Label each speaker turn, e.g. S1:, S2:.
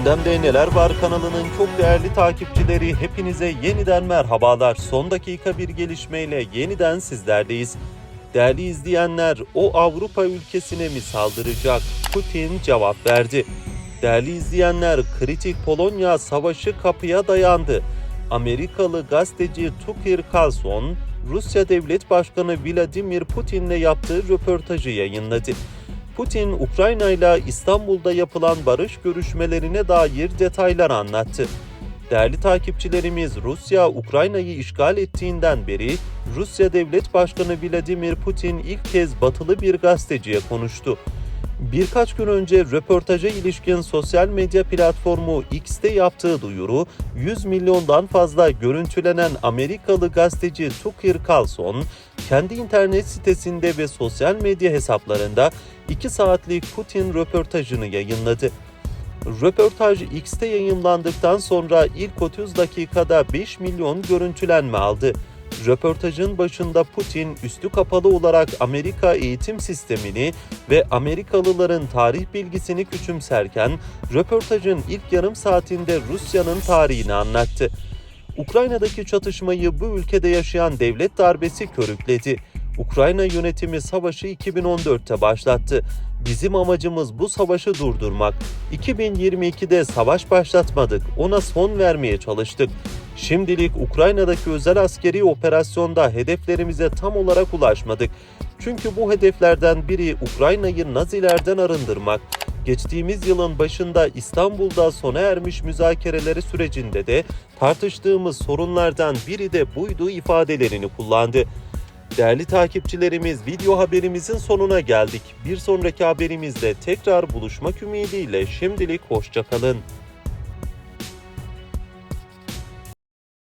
S1: Gündemde Neler Var kanalının çok değerli takipçileri hepinize yeniden merhabalar. Son dakika bir gelişmeyle yeniden sizlerdeyiz. Değerli izleyenler, o Avrupa ülkesine mi saldıracak? Putin cevap verdi. Değerli izleyenler, kritik Polonya savaşı kapıya dayandı. Amerikalı gazeteci Tucker Carlson, Rusya Devlet Başkanı Vladimir Putin'le yaptığı röportajı yayınladı. Putin, Ukrayna ile İstanbul'da yapılan barış görüşmelerine dair detaylar anlattı. Değerli takipçilerimiz Rusya Ukrayna'yı işgal ettiğinden beri Rusya Devlet Başkanı Vladimir Putin ilk kez batılı bir gazeteciye konuştu. Birkaç gün önce röportaja ilişkin sosyal medya platformu X'te yaptığı duyuru, 100 milyondan fazla görüntülenen Amerikalı gazeteci Tucker Carlson, kendi internet sitesinde ve sosyal medya hesaplarında 2 saatlik Putin röportajını yayınladı. Röportaj X'te yayınlandıktan sonra ilk 30 dakikada 5 milyon görüntülenme aldı. Röportajın başında Putin üstü kapalı olarak Amerika eğitim sistemini ve Amerikalıların tarih bilgisini küçümserken röportajın ilk yarım saatinde Rusya'nın tarihini anlattı. Ukrayna'daki çatışmayı bu ülkede yaşayan devlet darbesi körükledi. Ukrayna yönetimi savaşı 2014'te başlattı. Bizim amacımız bu savaşı durdurmak. 2022'de savaş başlatmadık, ona son vermeye çalıştık. Şimdilik Ukrayna'daki özel askeri operasyonda hedeflerimize tam olarak ulaşmadık. Çünkü bu hedeflerden biri Ukrayna'yı Nazilerden arındırmak. Geçtiğimiz yılın başında İstanbul'da sona ermiş müzakereleri sürecinde de tartıştığımız sorunlardan biri de buydu ifadelerini kullandı. Değerli takipçilerimiz video haberimizin sonuna geldik. Bir sonraki haberimizde tekrar buluşmak ümidiyle şimdilik hoşçakalın.